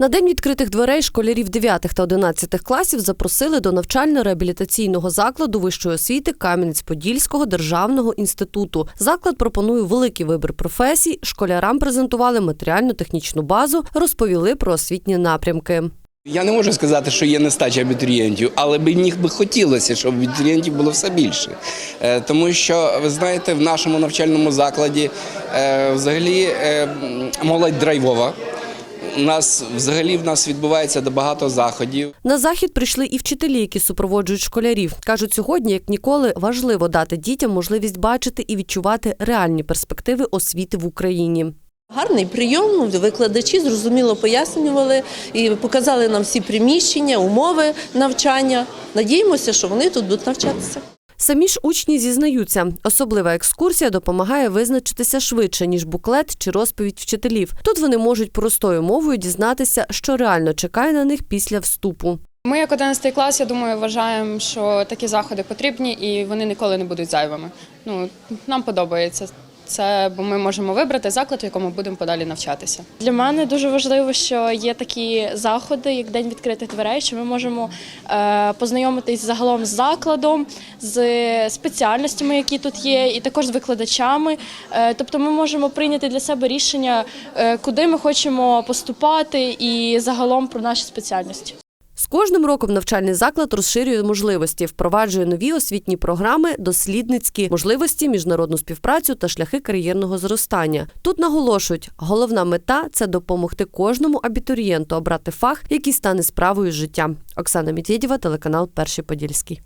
На день відкритих дверей школярів 9 та 11 класів запросили до навчально-реабілітаційного закладу вищої освіти Кам'янець-Подільського державного інституту. Заклад пропонує великий вибір професій. Школярам презентували матеріально-технічну базу, розповіли про освітні напрямки. Я не можу сказати, що є нестача абітурієнтів, але мені би хотілося, щоб абітурієнтів було все більше. Е, Тому що, ви знаєте, в нашому навчальному закладі е, взагалі е, молодь драйвова. У нас взагалі в нас відбувається багато заходів. На захід прийшли і вчителі, які супроводжують школярів. кажуть, сьогодні, як ніколи, важливо дати дітям можливість бачити і відчувати реальні перспективи освіти в Україні. Гарний прийом, викладачі зрозуміло пояснювали і показали нам всі приміщення, умови навчання. Надіємося, що вони тут будуть навчатися. Самі ж учні зізнаються, особлива екскурсія допомагає визначитися швидше ніж буклет чи розповідь вчителів. Тут вони можуть простою мовою дізнатися, що реально чекає на них після вступу. Ми, як 11 клас, я думаю, вважаємо, що такі заходи потрібні і вони ніколи не будуть зайвими. Ну нам подобається це, бо ми можемо вибрати заклад, в якому будемо подалі навчатися. Для мене дуже важливо, що є такі заходи, як День відкритих дверей, що ми можемо е, познайомитись загалом з закладом, з спеціальностями, які тут є, і також з викладачами. Е, тобто ми можемо прийняти для себе рішення, е, куди ми хочемо поступати, і загалом про наші спеціальності. Кожним роком навчальний заклад розширює можливості, впроваджує нові освітні програми, дослідницькі можливості, міжнародну співпрацю та шляхи кар'єрного зростання. Тут наголошують, головна мета це допомогти кожному абітурієнту обрати фах, який стане справою життя. Оксана Мітєдєва, телеканал Перший Подільський.